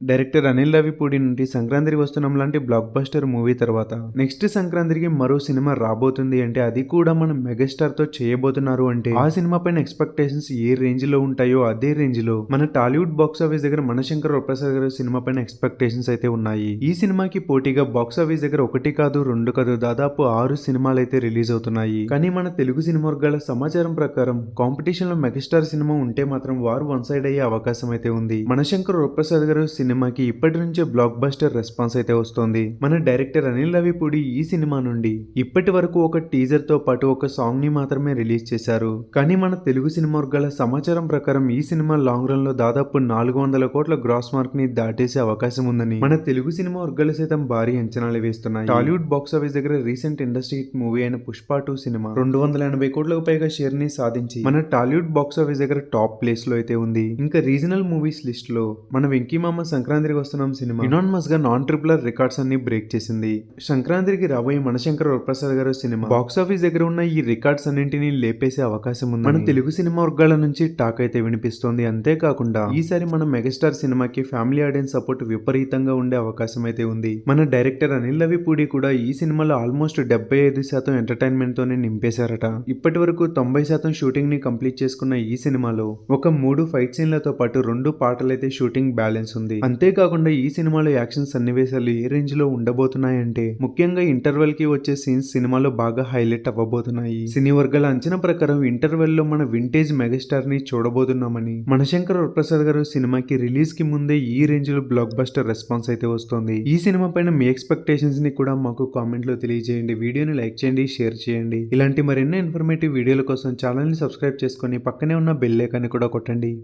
Director Anil Ravipudi నుండి సంక్రాంతికి వస్తున్నాం లాంటి బ్లాక్ బస్టర్ మూవీ తర్వాత. నెక్స్ట్ సంక్రాంతికి మరో సినిమా రాబోతుంది అంటే అది కూడా మనం మెగాస్టార్తో చేయబోతున్నారు అంటే ఆ సినిమా పైన ఎక్స్పెక్టేషన్స్ ఏ రేంజ్లో ఉంటాయో అదే రేంజ్లో మన టాలీవుడ్ బాక్స్ ఆఫీస్ దగ్గర మనశంకర్ వరప్రసాద్ గారి సినిమా పైన ఎక్స్పెక్టేషన్స్ అయితే ఉన్నాయి. ఈ సినిమాకి పోటీగా బాక్స్ ఆఫీస్ దగ్గర ఒకటి కాదు రెండు కాదు దాదాపు ఆరు సినిమాలు అయితే రిలీజ్ అవుతున్నాయి. కానీ మన తెలుగు సినిమా వర్గాల సమాచారం ప్రకారం కాంపిటీషన్లో మెగాస్టార్ సినిమా ఉంటే మాత్రం వారు వన్ సైడ్ అయ్యే అవకాశం అయితే ఉంది. మనశంకర్ వరప్రసాద్ గారు సినిమాకి ఇప్పటి నుంచే బ్లాక్ బస్టర్ రెస్పాన్స్ అయితే వస్తోంది. మన డైరెక్టర్ అనిల్ రవిపూడి ఈ సినిమా నుండి ఇప్పటి వరకు ఒక టీజర్తో పాటు ఒక సాంగ్ని మాత్రమే రిలీజ్ చేశారు. కానీ మన తెలుగు సినిమా వర్గాల సమాచారం ప్రకారం ఈ సినిమా లాంగ్ రన్లో దాదాపు నాలుగు వందల కోట్ల గ్రాస్ మార్క్ని దాటేసే అవకాశం ఉందని మన తెలుగు సినిమా వర్గాలు సైతం భారీ అంచనాలు వేస్తున్నాయి. టాలీవుడ్ బాక్స్ ఆఫీస్ దగ్గర రీసెంట్ ఇండస్ట్రీ హిట్ మూవీ అయిన పుష్ప టూ సినిమా రెండు వందల ఎనభై కోట్లకు పైగా షేర్ని సాధించి మన టాలీవుడ్ బాక్స్ ఆఫీస్ దగ్గర టాప్ ప్లేస్లో అయితే ఉంది. ఇంకా రీజనల్ మూవీస్ లిస్ట్లో మన వెంకీ మామ సంక్రాంతికి వస్తున్నాం సినిమా. ఇనాన్మస్గా నాన్ ట్రిపులర్ రికార్డ్స్ అన్ని బ్రేక్ చేసింది. సంక్రాంతికి రాబోయే మనశంకర్ వరప్రసాద్ గారు సినిమా. బాక్స్ ఆఫీస్ దగ్గర ఉన్న ఈ రికార్డ్స్ అన్నింటినీ లేపేసే అవకాశం ఉంది. మన తెలుగు సినిమా వర్గాల నుంచి టాక్ అయితే వినిపిస్తోంది. అంతేకాకుండా ఈసారి మన మెగాస్టార్ సినిమాకి ఫ్యామిలీ ఆడియన్స్ సపోర్ట్ విపరీతంగా ఉండే అవకాశం అయితే ఉంది. మన డైరెక్టర్ అనిల్ రవిపూడి కూడా ఈ సినిమాలో ఆల్మోస్ట్ డెబ్బై ఐదు శాతం ఎంటర్టైన్మెంట్ తోనే నింపేశారట. ఇప్పటి వరకు తొంభై శాతం షూటింగ్ని కంప్లీట్ చేసుకున్న ఈ సినిమాలో ఒక మూడు ఫైట్ సీన్లతో పాటు రెండు పాటలైతే షూటింగ్ బ్యాలెన్స్ ఉంది. అంతేకాకుండా ఈ సినిమాలో యాక్షన్ సన్నివేశాలు ఏ రేంజ్లో ఉండబోతున్నాయంటే ముఖ్యంగా ఇంటర్వెల్కి వచ్చే సీన్స్ సినిమాలో బాగా హైలైట్ అవ్వబోతున్నాయి. సినీ వర్గాల అంచనా ప్రకారం ఇంటర్వెల్లో మన వింటేజ్ మెగాస్టార్ని చూడబోతున్నామని మనశంకర్ ప్రసాద్ గారు సినిమాకి రిలీజ్కి ముందే ఈ రేంజ్లో బ్లాక్ బస్టర్ రెస్పాన్స్ అయితే వస్తుంది. ఈ సినిమా పైన మీ ఎక్స్పెక్టేషన్స్ని కూడా మాకు కామెంట్లో తెలియజేయండి. వీడియోని లైక్ చేయండి షేర్ చేయండి. ఇలాంటి మరెన్నో ఇన్ఫర్మేటివ్ వీడియోల కోసం ఛానల్ని సబ్స్క్రైబ్ చేసుకుని పక్కనే ఉన్న బెల్ ఐకాన్ని కూడా కొట్టండి.